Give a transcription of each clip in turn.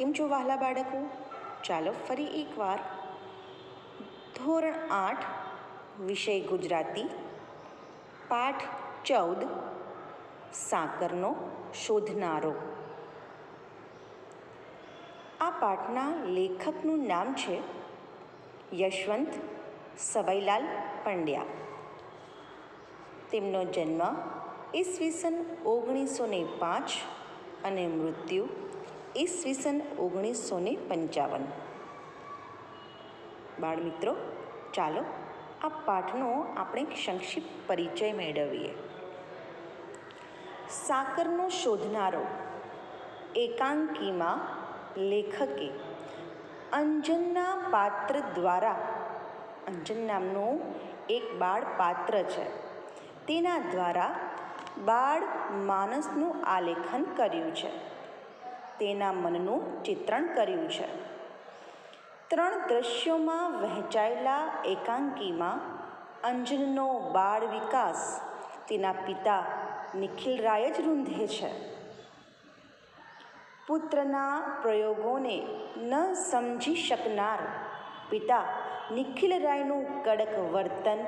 કેમ છો વહાલા બાળકો? ચાલો ફરી એકવાર. ધોરણ આઠ, વિષય ગુજરાતી. પાઠ ચૌદ, સાકરનો શોધનારો. આ પાઠના લેખકનું નામ છે યશવંત સવાઈલાલ પંડ્યા. તેમનો જન્મ ઈસવીસન ઓગણીસો ને પાંચ અને મૃત્યુ ઈસવીસન ઓગણીસો ને પંચાવન. બાળમિત્રો, ચાલો આ પાઠનો આપણે સંક્ષિપ્ત પરિચય મેળવીએ. સાકરનો શોધનારો, એકાંકીમાં લેખકે અંજનના પાત્ર દ્વારા, અંજન નામનું એક બાળ પાત્ર છે, તેના દ્વારા બાળ માનસનું આલેખન કર્યું છે. તેના મનનું ચિત્રણ કર્યું છે. ત્રણ દ્રશ્યોમાં વહેંચાયેલા એકાંકીમાં અંજનનો બાળ વિકાસ તેના પિતા નિખિલ રાય જ રૂંધે છે. પુત્રના પ્રયોગોને ન સમજી શકનાર પિતા નિખિલ રાયનું કડક વર્તન,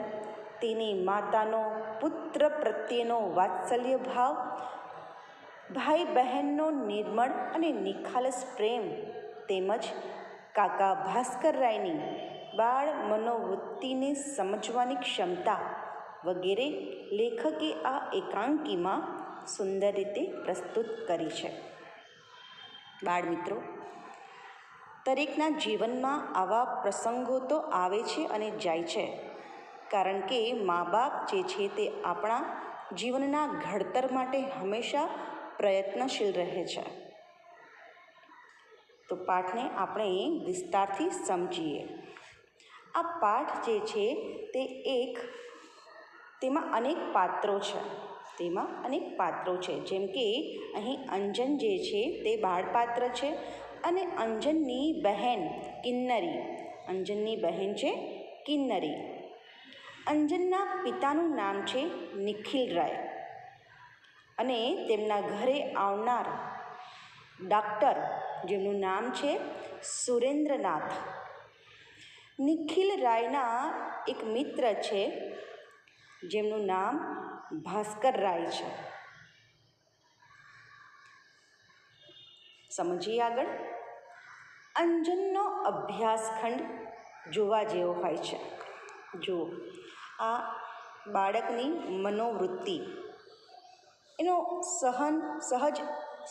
તેની માતાનો પુત્ર પ્રત્યેનો વાત્સલ્ય ભાવ ભાઈ બહેનનો નિર્મળ અને નિખાલસ પ્રેમ તેમજ કાકા ભાસ્કર રાયની બાળ મનોવૃત્તિને સમજવાની ક્ષમતા વગેરે લેખકે આ એકાંકીમાં સુંદર રીતે પ્રસ્તુત કરી છે. બાળમિત્રો દરેકના જીવનમાં આવા પ્રસંગો તો આવે છે અને જાય છે, કારણ કે મા બાપ જે છે તે આપણા જીવનના ઘડતર માટે હંમેશા પ્રયત્નશીલ રહે છે. તો પાઠને આપણે વિસ્તારથી સમજીએ. આ પાઠ જે છે તે એક, તેમાં અનેક પાત્રો છે. તેમાં અનેક પાત્રો છે. જેમ કે અહીં અંજન જે છે તે બાળપાત્ર છે અને અંજનની બહેન કિન્નરી. અંજનની બહેન છે કિન્નરી. અંજનના પિતાનું નામ છે નિખિલ રાય. અને તેમના ઘરે આવનાર ડાક્ટર જેમનું નામ છે સુરેન્દ્રનાથ. નિખિલ રાયના એક મિત્ર છે, જેમનું નામ ભાસ્કર રાય છે. સમજીએ આગળ? અંજનનો અભ્યાસખંડ જોવા જેવો હોય છે. જુઓ, આ બાળકની મનોવૃત્તિ એનો સહન, સહજ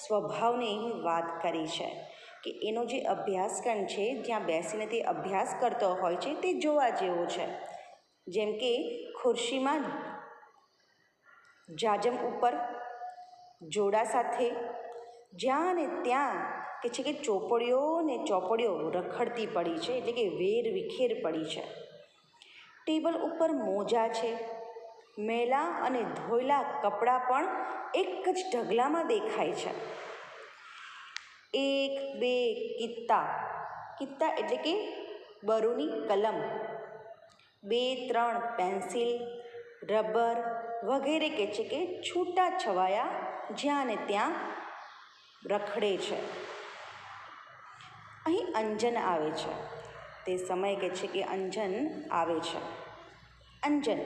સ્વભાવની વાત કરી છે કે એનો જે અભ્યાસક્રમ છે, જ્યાં બેસીને તે અભ્યાસ કરતો હોય છે, તે જોવા જેવો છે. જેમ કે ખુરશીમાં જાજમ ઉપર, જોડા સાથે, જ્યાં ને ત્યાં કે છે કે ચોપડીઓ ને ચોપડીઓ રખડતી પડી છે, એટલે કે વેર વિખેર પડી છે. ટેબલ ઉપર મોજા છે મેલા અને ધોયેલા કપડાં પણ એક જ ઢગલામાં દેખાય છે. એક, બે, કિત્તા. કિત્તા એટલે કે બરુની કલમ. બે, ત્રણ, પેન્સિલ, રબર વગેરે કે છે કે છૂટા છવાયા જ્યાં ને ત્યાં રખડે છે. અહીં અંજન આવે છે. તે સમય કે છે કે અંજન આવે છે. અંજન.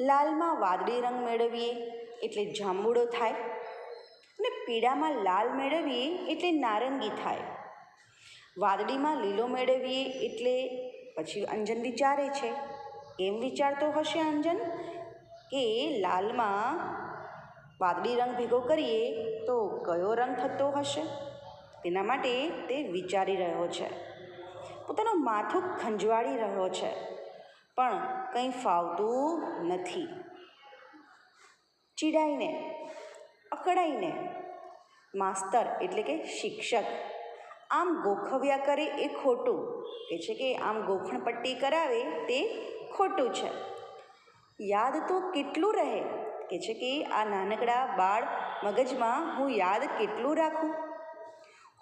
લાલમાં વાદળી રંગ મેળવીએ એટલે જાંબુડો થાય અને પીળામાં લાલ મેળવીએ એટલે નારંગી થાય. વાદળીમાં લીલો મેળવીએ એટલે પછી અંજન વિચારે છે. એમ વિચારતો હશે અંજન કે લાલમાં વાદળી રંગ ભેગો કરીએ તો કયો રંગ થતો હશે? તેના માટે તે વિચારી રહ્યો છે. પોતાનું માથું ખંજવાળી રહ્યો છે. પણ કંઈ ફાવતું નથી. ચીડાઈને, અકળાઈને, માસ્તર એટલે કે શિક્ષક. આમ ગોખવ્યા કરે એ ખોટું. કે છે કે આમ ગોખણ પટ્ટી કરાવે તે ખોટું છે. યાદ તો કેટલું રહે? કે છે કે આ નાનકડા બાળ મગજમાં હું યાદ કેટલું રાખું?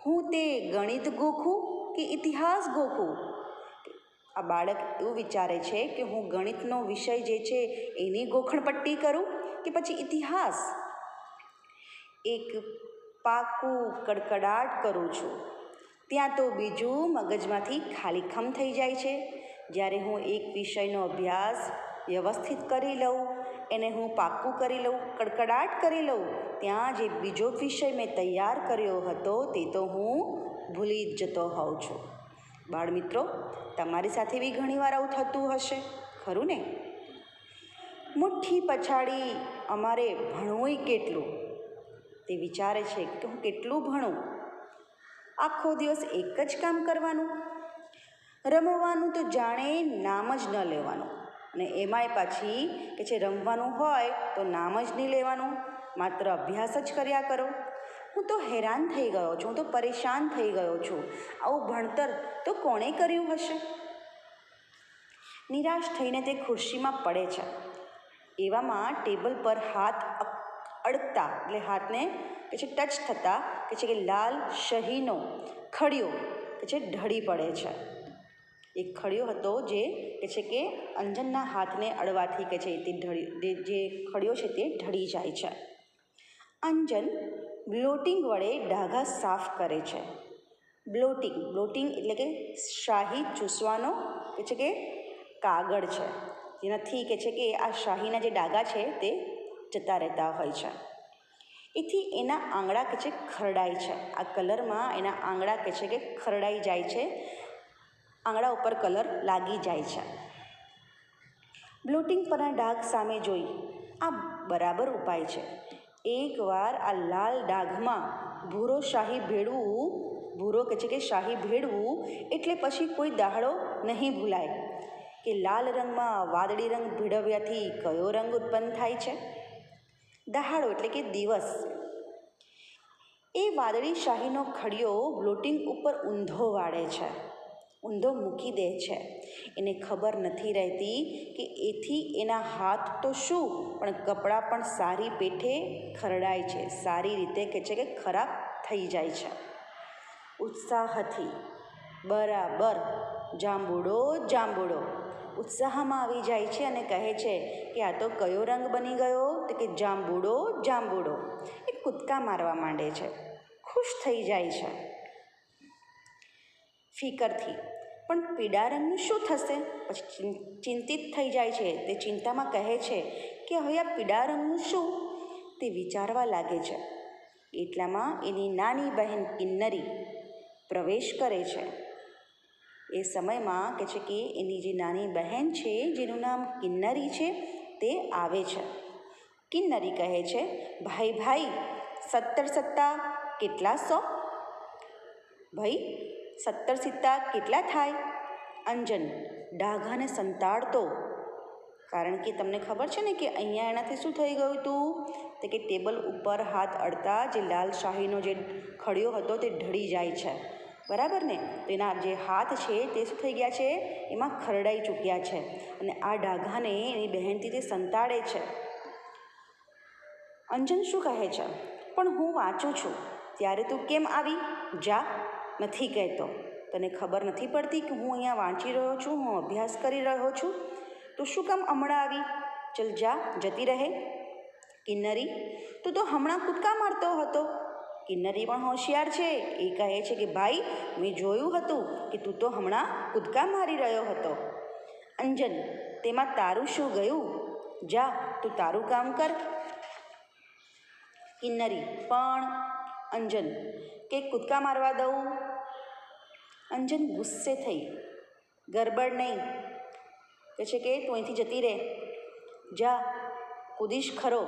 હું તે ગણિત ગોખું કે ઇતિહાસ ગોખું? આ બાળક એવું વિચારે છે કે હું ગણિતનો વિષય જે છે એની ગોખણપટ્ટી કરું કે પછી ઇતિહાસ? એક પાકું કડકડાટ કરું છું. ત્યાં તો બીજું મગજમાંથી ખાલીખમ થઈ જાય છે. જ્યારે હું એક વિષયનો અભ્યાસ વ્યવસ્થિત કરી લઉં, એને હું પાક્કું કરી લઉં, કડકડાટ કરી લઉં, ત્યાં જે બીજો વિષય મેં તૈયાર કર્યો હતો તે તો હું ભૂલી જતો હોઉં છું. બાળમિત્રો, તમારી સાથે બી ઘણીવાર આવું થતું હશે, ખરું ને? મુઠ્ઠી પછાડી અમારે ભણવુંય કેટલું? તે વિચારે છે કે હું કેટલું ભણું? આખો દિવસ એક જ કામ કરવાનું? રમવાનું તો જાણે નામ જ ન લેવાનું. અને એમાંય પાછી કે છે રમવાનું હોય તો નામ જ નહીં લેવાનું. માત્ર અભ્યાસ જ કર્યા કરો. હું તો હેરાન થઈ ગયો છું, હું તો પરેશાન થઈ ગયો છું. આવું ભણતર તો કોણે કર્યું હશે? નિરાશ થઈને તે ખુરશીમાં પડે છે. એવામાં ટેબલ પર હાથ અડકતા, એટલે હાથને કે છે ટચ થતાં, કે છે કે લાલ શહીનો ખડિયો, કે છે ઢળી પડે છે. એક ખડિયો હતો જે કે છે કે અંજનના હાથને અડવાથી કે છે તે ઢળી, જે ખડિયો છે તે ઢળી જાય છે. અંજન બ્લોટિંગ વડે ડાઘા સાફ કરે છે. બ્લોટિંગ બ્લોટિંગ એટલે કે શાહી ચૂસવાનો કે છે કે કાગળ છે. જેનાથી કે છે કે આ શાહીના જે ડાઘા છે તે જતા રહેતા હોય છે. એથી એના આંગળા કે છે ખરડાય છે. આ કલરમાં એના આંગળા કે છે કે ખરડાઈ જાય છે. આંગળા ઉપર કલર લાગી જાય છે. બ્લોટિંગ પરના ડાઘ સામે જોઈ આ બરાબર ઉપાય છે. એકવાર આ લાલ ડાઘમાં ભૂરો શાહી ભેળવું, ભૂરો કે છે કે શાહી ભેળવું, એટલે પછી કોઈ દાહડો નહીં ભૂલાય. કે લાલ રંગમાં વાદળી રંગ ભેળવ્યાથી કયો રંગ ઉત્પન્ન થાય છે? દહાડો એટલે કે દિવસ. એ વાદળી શાહીનો ખડિયો બ્લોટિંગ ઉપર ઊંધો વાળે છે. ઊંધો મૂકી દે છે. એને ખબર નથી રહેતી કે એથી એના હાથ તો શું, પણ કપડાં પણ સારી પેઠે ખરડાય છે. સારી રીતે કે છે કે ખરાબ થઈ જાય છે. ઉત્સાહથી, બરાબર, જાંબુડો જાંબુડો. ઉત્સાહમાં આવી જાય છે અને કહે છે કે આ તો કયો રંગ બની ગયો? તો કે જાંબુડો જાંબુડો. એ કૂદકા મારવા માંડે છે. ખુશ થઈ જાય છે. ફિકરથી પણ પીળા રંગનું શું થશે? પછી ચિંતિત થઈ જાય છે. તે ચિંતામાં કહે છે કે હવે આ પીળા રંગનું શું? તે વિચારવા લાગે છે. એટલામાં એની નાની બહેન કિન્નરી પ્રવેશ કરે છે. એ સમયમાં કે છે કે એની જે નાની બહેન છે, જેનું નામ કિન્નરી છે, તે આવે છે. કિન્નરી કહે છે, ભાઈ ભાઈ, સત્તર સત્તા કેટલા સો? ભાઈ સત્તર સિત્તા કેટલા થાય? અંજન ડાઘાને સંતાડતો. કારણ કે તમને ખબર છે ને કે અહીંયા એનાથી શું થઈ ગયું હતું તો કે ટેબલ ઉપર હાથ અડતા જે લાલ શાહીનો જે ખડિયો હતો તે ઢળી જાય છે. બરાબર ને? તો એના જે હાથ છે તે શું થઈ ગયા છે? એમાં ખરડાઈ ચૂક્યા છે. અને આ ડાઘાને એની બહેનથી તે સંતાડે છે. અંજન શું કહે છે? પણ હું વાંચું છું. ત્યારે તું કેમ આવી? જા. નથી કહેતો. તને ખબર નથી પડતી કે હું અહીંયા વાંચી રહ્યો છું, હું અભ્યાસ કરી રહ્યો છું? તો શું કામ હમણાં આવી? ચલ જા, જતી રહે. કિન્નરી, તું તો હમણાં કૂદકા મારતો હતો. કિન્નરી પણ હોશિયાર છે. એ કહે છે કે, ભાઈ, મેં જોયું હતું કે તું તો હમણાં કૂદકા મારી રહ્યો હતો. અંજન, તેમાં તારું શું ગયું? જા, તું તારું કામ કર. કિન્નરી, પણ અંજન, કે કૂદકા મારવા દઉં? અંજન ગુસ્સે થઈ. ગરબડ નહીં. કહે છે કે તું અહીંથી જતી રહે. જા, કૂદીશ ખરો,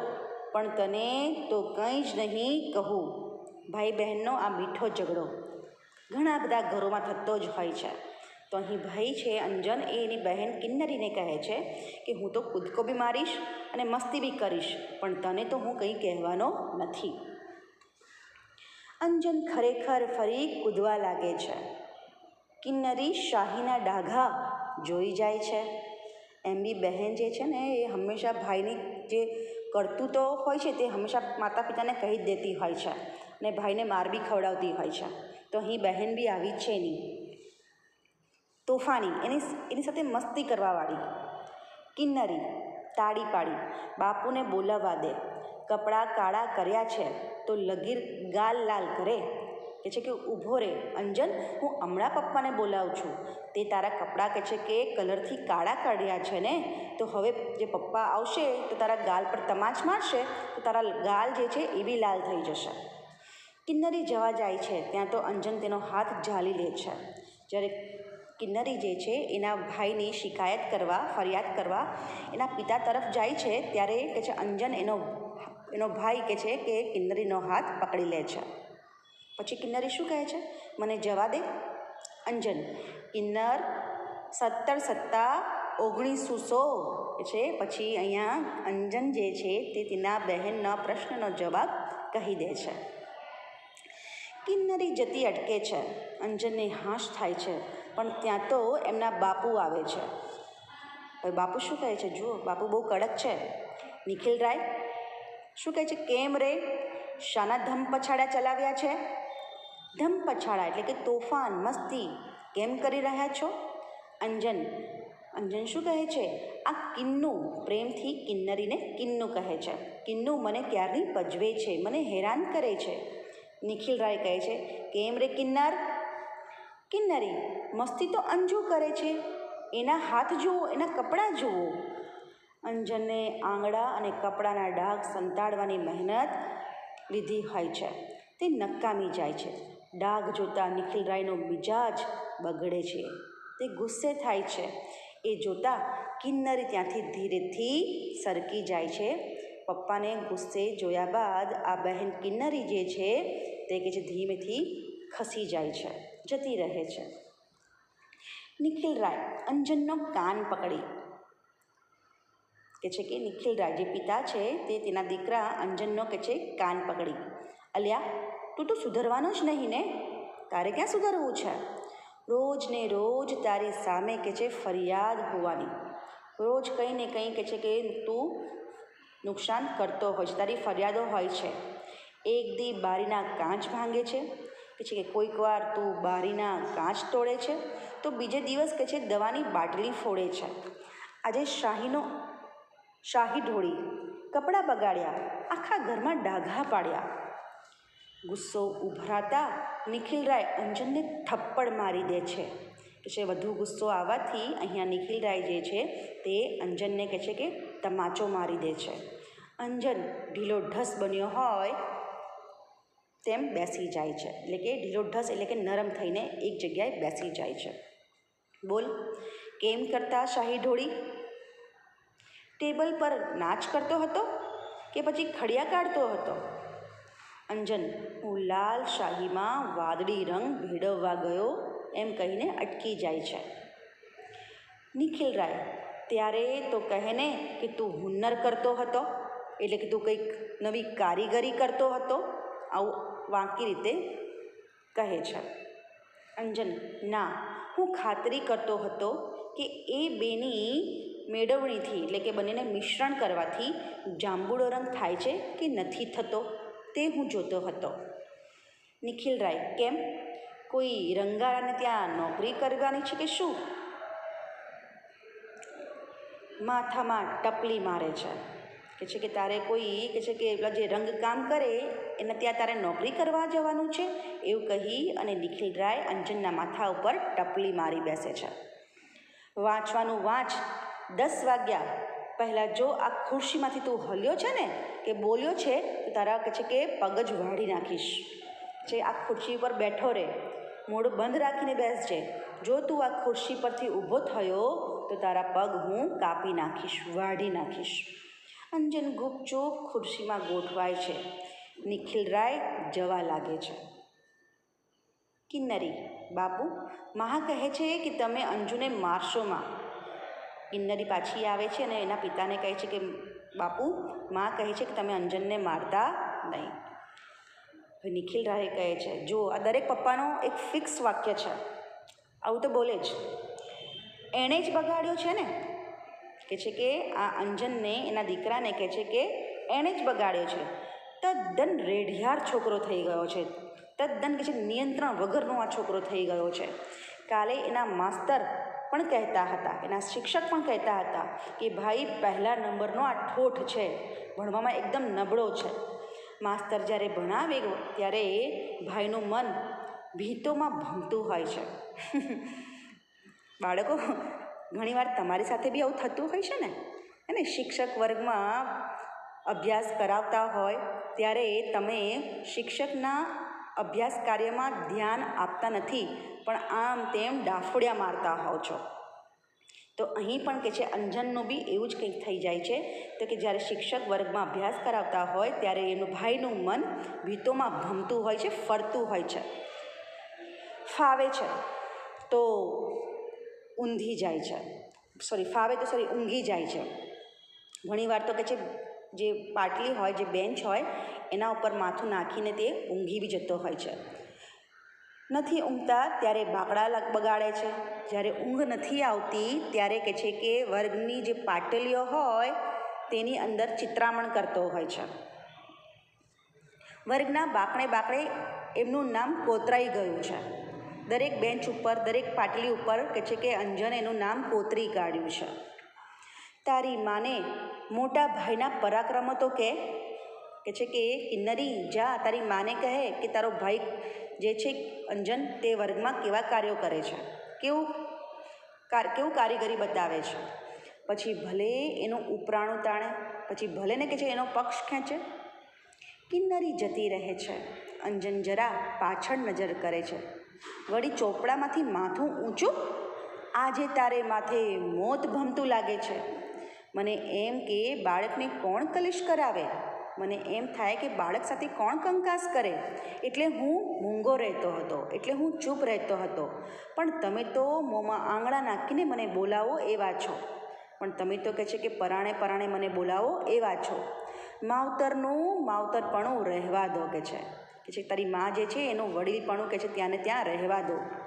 પણ તને તો કંઈ જ નહીં કહું. ભાઈ બહેનનો આ મીઠો ઝઘડો. ઘણા બધા ઘરોમાં થતો જ હોય છે. તો અહીં ભાઈ છે અંજન, એ એની બહેન કિન્નરીને કહે છે કે હું તો કૂદકો બી મારીશ અને મસ્તી બી કરીશ, પણ તને તો હું કંઈ કહેવાનો નથી. અંજન ખરેખર ફરી કૂદવા લાગે છે. કિન્નરી શાહીના ડાઘા જોઈ જાય છે. એમ બી બહેન જે છે ને, એ હંમેશા ભાઈની જે કરતૂતો હોય છે, તે હંમેશા માતા પિતાને કહી જ દેતી હોય છે ને ભાઈને માર બી ખવડાવતી હોય છે. તો અહીં બહેન બી આવી છે એની. તોફાની, એની એની સાથે મસ્તી કરવાવાળી. કિન્નરી, તાળી પાડી, બાપુને બોલાવવા દે. કપડાં કાળા કર્યા છે, તો લગીર ગાલ લાલ કરે. કે છે કે ઊભો રે. અંજન, હું હમણાં પપ્પાને બોલાવું છું. તે તારા કપડાં કે છે કે કલરથી કાળા કાઢ્યા છે ને? તો હવે જે પપ્પા આવશે, તો તારા ગાલ પર તમાચ મારશે, તો તારા ગાલ જે છે એ બી લાલ થઈ જશે. કિન્નરી જવા જાય છે. ત્યાં તો અંજન તેનો હાથ ઝાલી લે છે. જ્યારે કિન્નરી જે છે, એના ભાઈની શિકાયત કરવા, ફરિયાદ કરવા એના પિતા તરફ જાય છે, ત્યારે કે છે અંજન એનો એનો ભાઈ કે છે કે કિન્નરીનો હાથ પકડી લે છે. પછી કિન્નરી શું કહે છે? મને જવા દે. અંજન, કિન્નર સત્તર સત્તા ઓગણીસો સો છે. પછી અહીંયા અંજન જે છે તે તેના બહેનના પ્રશ્નનો જવાબ કહી દે છે. કિન્નરી જતી અટકે છે. અંજનને હાશ થાય છે, પણ ત્યાં તો એમના બાપુ આવે છે. હવે બાપુ શું કહે છે? જુઓ, બાપુ બહુ કડક છે. નિખિલ રાય શું કહે છે? કેમ રે? શાના ધમ પછાડા ચલાવ્યા છે? ધમ પછાડા એટલે કે તોફાન, મસ્તી કેમ કરી રહ્યા છો? અંજન અંજન શું કહે છે? આ કિન્નુ પ્રેમથી કિન્નરીને કિન્નુ કહે છે. કિન્નુ મને ક્યારની પજવે છે? મને હેરાન કરે છે. નિખિલ રાય કહે છે, કેમ રે કિન્નર? કિન્નરી, મસ્તી તો અંજુ કરે છે. એના હાથ જુઓ, એના કપડાં જુઓ. અંજનને આંગળા અને કપડાના ડાઘ સંતાડવાની મહેનત લીધી હોય છે. તે નકામી જાય છે. ડાઘ જોતાં નિખિલ રાયનો મિજાજ બગડે છે. તે ગુસ્સે થાય છે. એ જોતાં કિન્નરી ત્યાંથી ધીરેથી સરકી જાય છે. પપ્પાને ગુસ્સે જોયા બાદ આ બહેન કિન્નરી જે છે તે કે છે ધીમેથી ખસી જાય છે, જતી રહે છે. નિખિલ રાય અંજનનો કાન પકડી. કે છે કે નિખિલ રાય જે પિતા છે તે તેના દીકરા અંજનનો કે છે કાન પકડી. અલ્યા તું તો સુધરવાનો જ નહીં ને? તારે ક્યાં સુધરવું છે? રોજ ને રોજ તારી સામે કે છે ફરિયાદ હોવાની. રોજ કંઈ ને કંઈ કે છે કે તું નુકસાન કરતો હોય છે, તારી ફરિયાદો હોય છે. એક દી બારીના કાચ ભાંગે છે, કે છે કે કોઈક વાર તું બારીના કાચ તોડે છે, તો બીજે દિવસ કે છે દવાની બાટલી ફોડે છે. આજે શાહીનો, શાહી ઢોળી, કપડાં બગાડ્યા, આખા ઘરમાં ડાઘા પાડ્યા. ગુસ્સો ઉભરાતા નિખિલ રાય અંજનને થપ્પડ મારી દે છે. કે છે વધુ ગુસ્સો આવવાથી અહીંયા નિખિલ રાય જે છે તે અંજનને કહે છે કે, તમાચો મારી દે છે. અંજન ઢીલો ઢસ બન્યો હોય તેમ બેસી જાય છે. એટલે કે ઢીલો ઢસ એટલે કે નરમ થઈને એક જગ્યાએ બેસી જાય છે. બોલ, કેમ કરતા શાહી ઢોળી? ટેબલ પર નાચ કરતો હતો કે પછી ખડિયા કાઢતો હતો? અંજન, હું લાલ શાહીમાં વાદળી રંગ ભેળવવા ગયો એમ કહીને અટકી જાય છે. નિખિલ રાય, ત્યારે તો કહે ને કે તું હુન્નર કરતો હતો, એટલે કે તું કંઈક નવી કારીગરી કરતો હતો આવું વાંકી રીતે કહે છે. અંજન, ના, હું ખાતરી કરતો હતો કે એ બેની મેળવણીથી, એટલે કે બંનેને મિશ્રણ કરવાથી જાંબુડો રંગ થાય છે કે નથી થતો તે હું જોતો હતો. નિખિલ રાય, કેમ? કોઈ રંગારાને ત્યાં નોકરી કરવાની છે કે શું? માથામાં ટપલી મારે છે. કે છે કે તારે કોઈ, કે છે કે પેલા જે રંગકામ કરે, એને ત્યાં તારે નોકરી કરવા જવાનું છે? એવું કહી અને નિખિલ રાય અંજનના માથા ઉપર ટપલી મારી બેસે છે. વાંચવાનું વાંચ. દસ વાગ્યા પહેલાં જો આ ખુરશીમાંથી તું હલ્યો છે ને કે બોલ્યો છે, તો તારા કહે છે કે પગ જ વાળી નાખીશ. જે આ ખુરશી પર બેઠો રહે મોઢું બંધ રાખીને બેસજે જો. તું આ ખુરશી પરથી ઊભો થયો, તો તારા પગ હું કાપી નાખીશ વાઢી નાખીશ. અંજન ગુપચુપ ખુરશીમાં ગોઠવાય છે. નિખિલ રાય જવા લાગે છે. કિન્નરી, બાપુ, મહા કહે છે કે તમે અંજુને મારશોમાં કિન્નરી પાછી આવે છે અને એના પિતાને કહે છે કે બાપુ, મા કહે છે કે તમે અંજનને મારતા નહીં. નિખિલ રાય કહે છે, જો, આ દરેક પપ્પાનો એક ફિક્સ વાક્ય છે. આવું તો બોલે જ. એણે જ બગાડ્યો છે ને? કે છે કે આ અંજનને એના દીકરાને કહે છે કે એણે જ બગાડ્યો છે. તદ્દન રેઢિયાર છોકરો થઈ ગયો છે. તદ્દન કે છે નિયંત્રણ વગરનો આ છોકરો થઈ ગયો છે. કાલે એના માસ્તર પણ કહેતા હતા. એના શિક્ષક પણ કહેતા હતા કે, ભાઈ, પહેલા નંબરનો આ ઠોઠ છે. ભણવામાં એકદમ નબળો છે. માસ્તર જ્યારે ભણાવે, ત્યારે ભાઈનું મન ભીતોમાં ભમતું હોય છે. બાળકો, ઘણીવાર તમારી સાથે બી આવું થતું હોય છે ને? અને શિક્ષક વર્ગમાં અભ્યાસ કરાવતા હોય, ત્યારે તમે શિક્ષકના અભ્યાસ કાર્યમાં ધ્યાન આપતા નથી, પણ આમ તેમ ડાફડિયા મારતા હોવ છો. તો અહીં પણ કે છે, અંજનનું બી એવું જ કંઈક થઈ જાય છે, તો કે જ્યારે શિક્ષક વર્ગમાં અભ્યાસ કરાવતા હોય, ત્યારે એનું ભાઈનું મન ભીતોમાં ભમતું હોય છે, ફરતું હોય છે. ફાવે છે, તો ઊંધી જાય છે. સોરી ફાવે તો સોરી ઊંઘી જાય છે. ઘણીવાર તો કે છે, જે પાટલી હોય, જે બેન્ચ હોય એના ઉપર માથું નાખીને તે ઊંઘી બી જતો હોય છે. નથી ઊંઘતા ત્યારે બાકડા બગાડે છે. જ્યારે ઊંઘ નથી આવતી ત્યારે કહે છે કે વર્ગની જે પાટલીઓ હોય તેની અંદર ચિત્રામણ કરતો હોય છે. વર્ગના બાકડે બાકડે એમનું નામ કોતરાઈ ગયું છે. દરેક બેન્ચ ઉપર, દરેક પાટલી ઉપર કે છે કે અંજન એનું નામ કોતરી કાઢ્યું છે. તારી માને મોટા ભાઈના પરાક્રમો તો કે કે છે કે કિન્નરી જા તારી માને કહે કે તારો ભાઈ જે છે અંજન તે વર્ગમાં કેવા કાર્યો કરે છે? કેવું કાર, કેવું કારીગરી બતાવે છે? પછી ભલે એનું ઉપરાણું તાણે, પછી ભલે ને કે છે એનો પક્ષ ખેંચે. કિન્નરી જતી રહે છે. અંજન જરા પાછળ નજર કરે છે. વળી ચોપડામાંથી માથું ઊંચું? આજે તારે માથે મોત ભમતું લાગે છે. મને એમ કે બાળકને કોણ કલિશ કરાવે? મને એમ થાય કે બાળક સાથે કોણ કંકાસ કરે? એટલે હું મૂંગો રહેતો હતો, એટલે હું ચૂપ રહેતો હતો. પણ તમે તો મોંમાં આંગળા નાખીને મને બોલાવો એવા છો. પણ તમે તો કહે છે કે પરાણે પરાણે મને બોલાવો એવા છો. માવતરનું માવતરપણું રહેવા દો કે છે. કે છે તારી મા જે છે એનું વડીલપણું કે છે ત્યાંને ત્યાં રહેવા દો.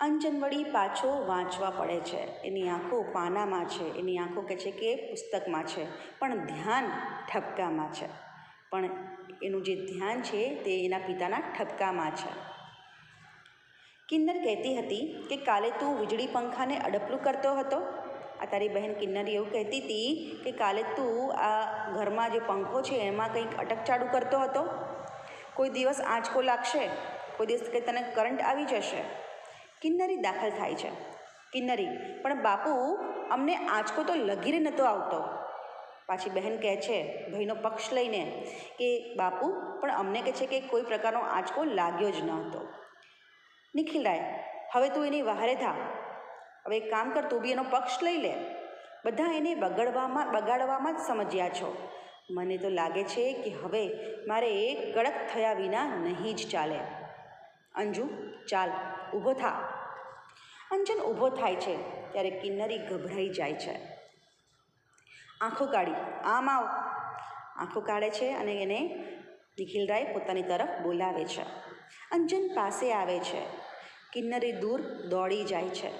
અંજન વળી પાછો વાંચવા પડે છે. એની આંખો પાનામાં છે. એની આંખો કહે છે કે પુસ્તકમાં છે. પણ ધ્યાન ઠપકામાં છે. પણ એનું જે ધ્યાન છે તે એના પિતાના ઠપકામાં છે. કિન્નર કહેતી હતી કે કાલે તું વીજળી પંખાને અડપલું કરતો હતો. આ તારી બહેન કિન્નરી એવું કહેતી હતી કે કાલે તું આ ઘરમાં જે પંખો છે એમાં કંઈક અટકચાળુ કરતો હતો. કોઈ દિવસ આંચકો લાગશે. કોઈ દિવસ કંઈ તને કરંટ આવી જશે. કિન્નરી દાખલ થાય છે. કિન્નરી, પણ બાપુ, અમને આંચકો તો લગીરે નહોતો આવતો. પાછી બહેન કહે છે, ભાઈનો પક્ષ લઈને, કે બાપુ, પણ અમને કહે છે કે કોઈ પ્રકારનો આંચકો લાગ્યો જ ન હતો. નિખિલ રાય, હવે તું એની વહારે થા. હવે કામ કર, તું બી એનો પક્ષ લઈ લે. બધા એને બગડવામાં, બગાડવામાં જ સમજ્યા છો. મને તો લાગે છે કે હવે મારે કડક થયા વિના નહીં જ ચાલે. અંજુ, ચાલ, ઊભો થા. અંજન ઊભો થાય છે ત્યારે કિન્નરી ગભરાઈ જાય છે. આંખો કાઢી, આમ આવ. આંખો કાઢે છે અને એને નિખિલરાય પોતાની તરફ બોલાવે છે. અંજન પાસે આવે છે. કિન્નરી દૂર દોડી જાય છે.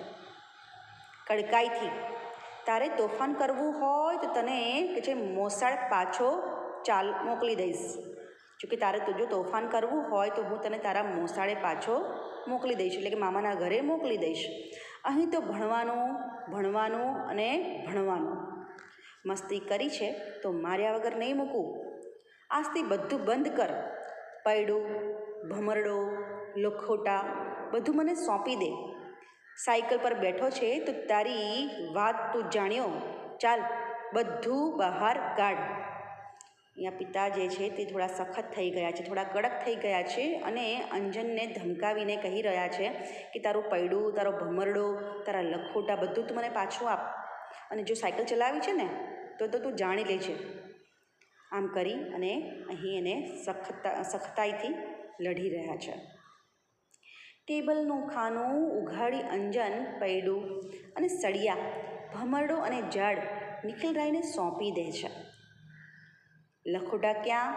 કડકાઈથી, તારે તોફાન કરવું હોય તો તને કે છે મોસાળ પાછો ચાલ, મોકલી દઈશ. જોકે તારે તો જો તોફાન કરવું હોય તો હું તને તારા મોસાળે પાછો મોકલી દઈશ, એટલે કે મામાના ઘરે મોકલી દઈશ. અહીં તો ભણવાનું ભણવાનું અને ભણવાનું. મસ્તી કરી છે, તો માર્યા વગર નહીં મૂકું. આજથી બધું બંધ કર. પૈડું, ભમરડો, લખોટા, બધું મને સોંપી દે. સાયકલ પર બેઠો છે તો તારી વાત તું જાણ્યો. ચાલ, બધું બહાર કાઢ. અહીંયા પિતા જે છે તે થોડા સખત થઈ ગયા છે, થોડા કડક થઈ ગયા છે અને અંજનને ધમકાવીને કહી રહ્યા છે કે તારું પૈડું, તારો ભમરડો, તારા લખોટા બધું તું મને પાછું આપ. અને જો સાયકલ ચલાવી છે ને, તો તો તું જાણી લેજે આમ કરી અને અહીં એને સખતા, સખતાઈથી લડી રહ્યા છે. ટેબલનું ખાનું ઉઘાડી અંજન, પૈડું અને સળિયા, ભમરડો અને જડ નિખિલરાયને સોંપી દે છે. લખોટા ક્યાં?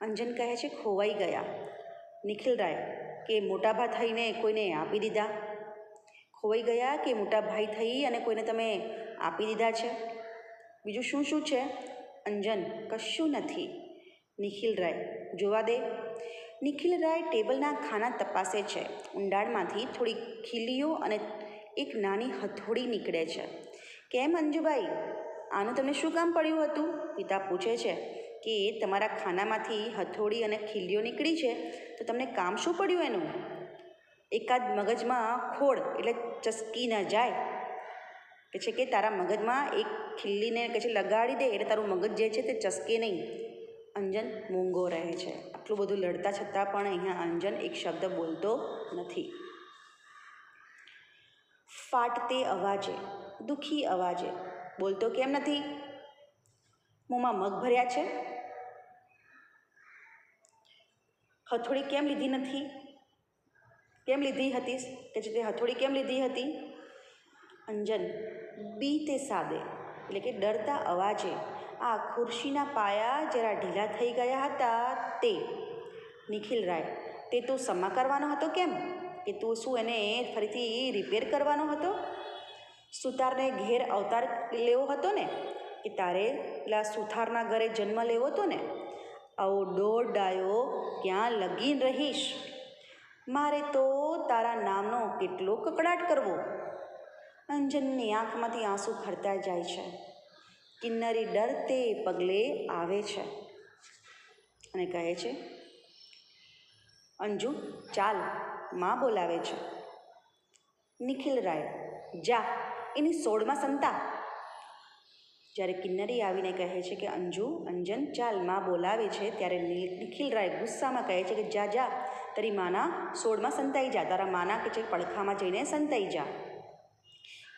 અંજન કહે છે, ખોવાઈ ગયા. નિખિલરાય કે મોટાભા થઈને કોઈને આપી દીધા? ખોવાઈ ગયા કે મોટા ભાઈ થઈ અને કોઈને તમે આપી દીધા છે? બીજું શું શું છે? અંજન, કશું નથી. નિખિલરાય જોવા દે. નિખિલ રાય ટેબલના ખાના તપાસે છે. ઊંડાણમાંથી થોડી ખીલીઓ અને એક નાની હથોડી નીકળે છે. કેમ અંજુભાઈ? આનું તમને શું કામ પડ્યું હતું? પિતા પૂછે છે કે તમારા ખાનામાંથી હથોડી અને ખીલીઓ નીકળી છે, તો તમને કામ શું પડ્યું એનું? એકાદ મગજમાં ખોડ એટલે ચસકી ન જાય. કે છે કે તારા મગજમાં એક ખીલ્લીને કે છે લગાડી દે એટલે તારું મગજ જે છે તે ચસકે નહીં. અંજન મૂંગો રહે છે. આટલું બધું લડતા છતાં પણ અહીંયા અંજન એક શબ્દ બોલતો નથી. ફાટતે અવાજે, દુઃખી અવાજે બોલતો કેમ નથી? મોંમાં મગ ભર્યા છે? હથોડી કેમ લીધી નથી? કેમ લીધી હતી કે જે તે હથોડી કેમ લીધી હતી? અંજન બી તે સાદે, એટલે કે ડરતા અવાજે, આ ખુરશીના પાયા જરા ઢીલા થઈ ગયા હતા તે. નિખિલ રાય, તે તું સમા કરવાનો હતો કેમ? કે તું શું એને ફરીથી રિપેર કરવાનો હતો? સુતારને ઘેર અવતાર લેવો હતો ને, કે તારે પેલા સુથારના ઘરે જન્મ લેવો હતો ને, આવો ડોર ડાયો ક્યાં લગીન રહીશ? મારે તો તારા નામનો કેટલો કકડાટ કરવો. અંજનની આંખમાંથી આંસુ ખરતા જાય છે. કિન્નરી ડરતે પગલે આવે છે. અને કહે છે, અંજુ, ચાલ. માં બોલાવે છે. નિખિલ રાય, જા. એની સોળમાં સંતા. જ્યારે કિન્નરી આવીને કહે છે કે, અંજુ, અંજન, ચાલ, માં બોલાવે છે. ત્યારે નિખિલ રાય ગુસ્સામાં કહે છે કે, જા જા, તારી માના સોળમાં સંતાઈ જા, તારા માના કે છે પડખામાં જઈને સંતાઈ જા.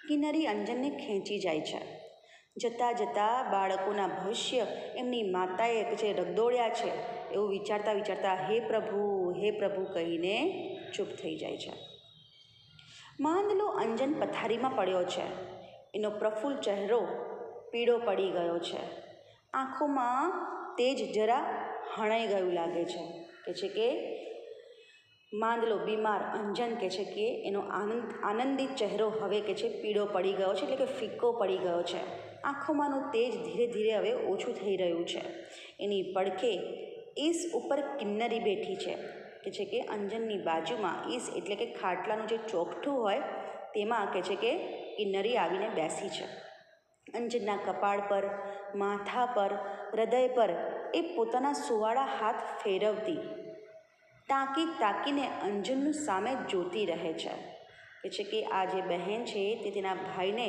કિન્નરી અંજનને ખેંચી જાય છે. જતાં જતાં બાળકોના ભવિષ્ય એમની માતાએ જે રગદોળ્યા છે. એવું વિચારતા વિચારતા, હે પ્રભુ હે પ્રભુ, કહીને ચૂપ થઈ જાય છે. માંદલો અંજન પથારીમાં પડ્યો છે. એનો પ્રફુલ્લ ચહેરો પીળો પડી ગયો છે. આંખોમાં તેજ જરા હણાઈ ગયું લાગે છે. કે છે કે, માંદલો બીમાર અંજન કે છે કે, એનો આનંદ, આનંદિત ચહેરો હવે કે છે પીળો પડી ગયો છે એટલે કે ફિક્કો પડી ગયો છે. આંખોમાંનું તેજ ધીરે ધીરે હવે ઓછું થઈ રહ્યું છે. એની પડખે ઈસ ઉપર કિન્નરી બેઠી છે. કે છે કે અંજનની બાજુમાં ઈસ એટલે કે ખાટલાનું જે ચોકઠું હોય, તેમાં કે છે કે કિન્નરી આવીને બેસી છે. અંજનના કપાળ પર, માથા પર, હૃદય પર એ પોતાના સુવાળા હાથ ફેરવતી, તાકી તાકીને અંજનનું સામે જોતી રહે છે. કે છે કે આ જે બહેન છે તે તેના ભાઈને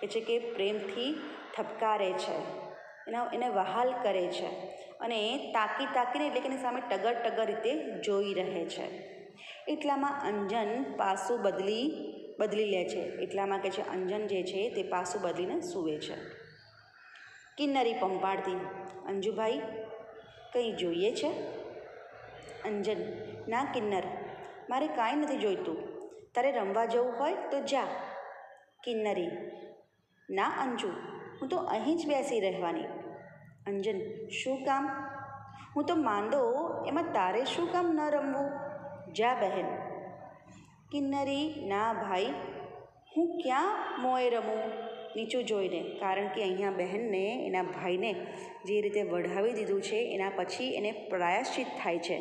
કે છે કે પ્રેમથી ઠપકારે છે. એના, એને વહાલ કરે છે. અને તાકી તાકીને એટલે કે એની સામે ટગર ટગર રીતે જોઈ રહે છે. એટલામાં અંજન પાસું બદલી બદલી લે છે. એટલામાં કે છે, અંજન જે છે તે પાસું બદલીને સૂવે છે. કિન્નરી પંપાડતી, અંજુભાઈ, કંઈ જોઈએ છે? અંજન, ના કિન્નર, મારે કાંઈ નથી જોઈતું. તારે રમવા જવું હોય તો જા. કિન્નરી, ના અંજુ, હું તો અહીં જ બેસી રહેવાની. અંજન, શું કામ? હું તો માંદો, એમાં તારે શું કામ ન રમવું? જા બહેન. કિન્નરી, ના ભાઈ, હું ક્યાં મોએ રમું? નીચું જોઈને, કારણ કે અહીંયા બહેનને, એના ભાઈને જે રીતે વઢાવી દીધું છે, એના પછી એને પ્રાયશ્ચિત થાય છે.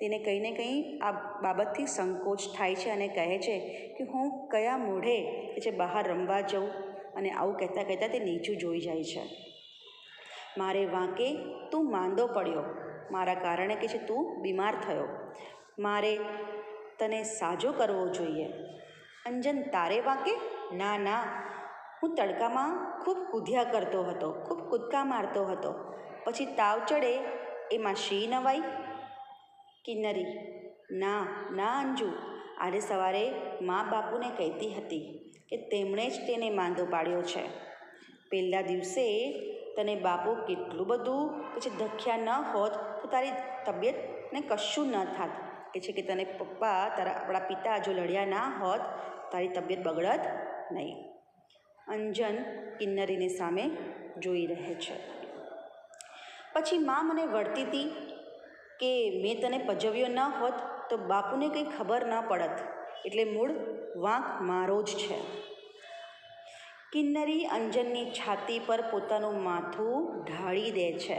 તેને કંઈ કંઈ આ બાબતથી સંકોચ થાય છે અને કહે છે કે હું કયા મોઢે કે છે, બહાર રમવા જઉં? અને આવું કહેતાં કહેતાં તે નીચું જોઈ જાય છે. મારે વાંકે તું માંદો પડ્યો. મારા કારણે કે છે તું બીમાર થયો. મારે તને સાજો કરવો જોઈએ. અંજન, તારે વાંકે? ના ના. હું તડકામાં ખૂબ કૂદ્યા કરતો હતો, ખૂબ કૂદકા મારતો હતો. પછી તાવ ચડે, એમાં શી નવાઈ? કિન્નરી. ના ના, અંજુ. આજે સવારે મા બાપુને કહેતી હતી કે તેમણે જ તેને માંદો પાડ્યો છે. પહેલા દિવસે તને બાપુ કેટલું બધું પછી ધખ્યા ન હોત તો તારી તબિયતને કશું ન થાત. કે છે કે તને પપ્પા, તારા આપણા પિતા જો લડ્યા ના હોત, તારી તબિયત બગડત નહીં. અંજન કિન્નરીની સામે જોઈ રહે છે. પછી મા મને વળતી હતી કે મેં તને પજવ્યો ન હોત તો બાપુને કંઈ ખબર ન પડત. એટલે મૂળ વાંક મારો જ છે. કિન્નરી અંજનની છાતી પર પોતાનું માથું ઢાળી દે છે.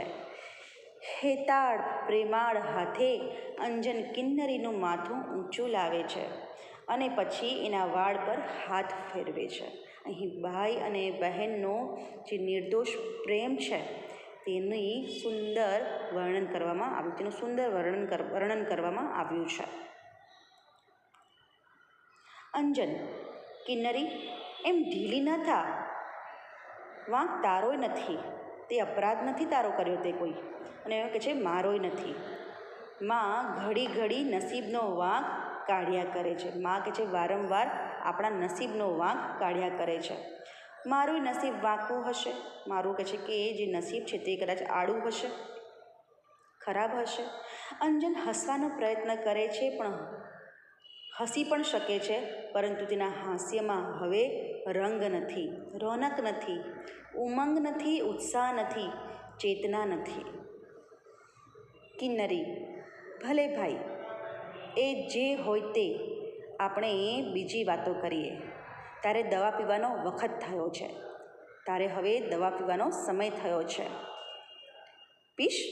હેતાળ પ્રેમાળ હાથે અંજન કિન્નરીનું માથું ઊંચું લાવે છે અને પછી એના વાળ પર હાથ ફેરવે છે. અહીં ભાઈ અને બહેનનો જે નિર્દોષ પ્રેમ છે તેની સુંદર વર્ણન કરવામાં આવ્યું, તેનું સુંદર વર્ણન વર્ણન કરવામાં આવ્યું છે. અંજન કિન્નરી એમ ઢીલી ન થા. વાંક તારોય નથી. તે અપરાધ નથી તારો કર્યો તે કોઈ. અને એમ કહે છે, મારોય નથી. માં ઘડી ઘડી નસીબનો વાંક કાઢ્યા કરે છે. માં કહે છે, વારંવાર આપણા નસીબનો વાંક કાઢ્યા કરે છે. મારું નસીબ વાંકું હશે? મારું કહે છે કે એ જે નસીબ છે તે કદાચ આડું હશે? ખરાબ હશે? અંજન હસવાનો પ્રયત્ન કરે છે, પણ હસી પણ શકે છે, પરંતુ તેના હાસ્યમાં હવે રંગ નથી, રોનક નથી, ઉમંગ નથી, ઉત્સાહ નથી, ચેતના નથી. કિન્નરી, ભલે ભાઈ, એ જે હોય તે આપણે બીજી વાતો કરીએ. તારે દવા પીવાનો વખત થયો છે. તારે હવે દવા પીવાનો સમય થયો છે. પીશ,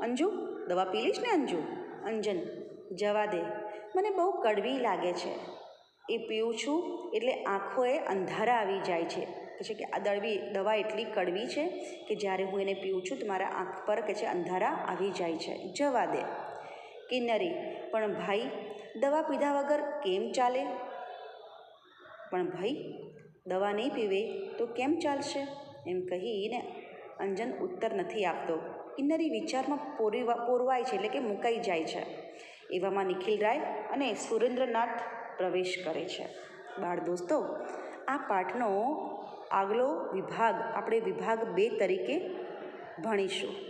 અંજુ, દવા પી લઈશ ને અંજુ? અંજન, જવા દે. મને બહુ કડવી લાગે છે. એ પીવું છું એટલે આંખોએ અંધારા આવી જાય છે. કે છે કે આ દળવી, દવા એટલી કડવી છે કે જ્યારે હું એને પીવું છું તો મારા આંખ પર કે છે અંધારા આવી જાય છે. જવા દે. કિન્નરી, પણ ભાઈ, દવા પીધા વગર કેમ ચાલે? પણ ભાઈ, દવા નહીં પીવે તો કેમ ચાલશે? એમ કહીને અંજન ઉત્તર નથી આપતો. કિન્નરી વિચારમાં પોરી પોરવાય છે એટલે કે મુકાઈ જાય છે. એવામાં નિખિલ રાય અને સુરેન્દ્રનાથ પ્રવેશ કરે છે. બાળ દોસ્તો, આ પાઠનો આગલો વિભાગ આપણે વિભાગ બે તરીકે ભણીશું.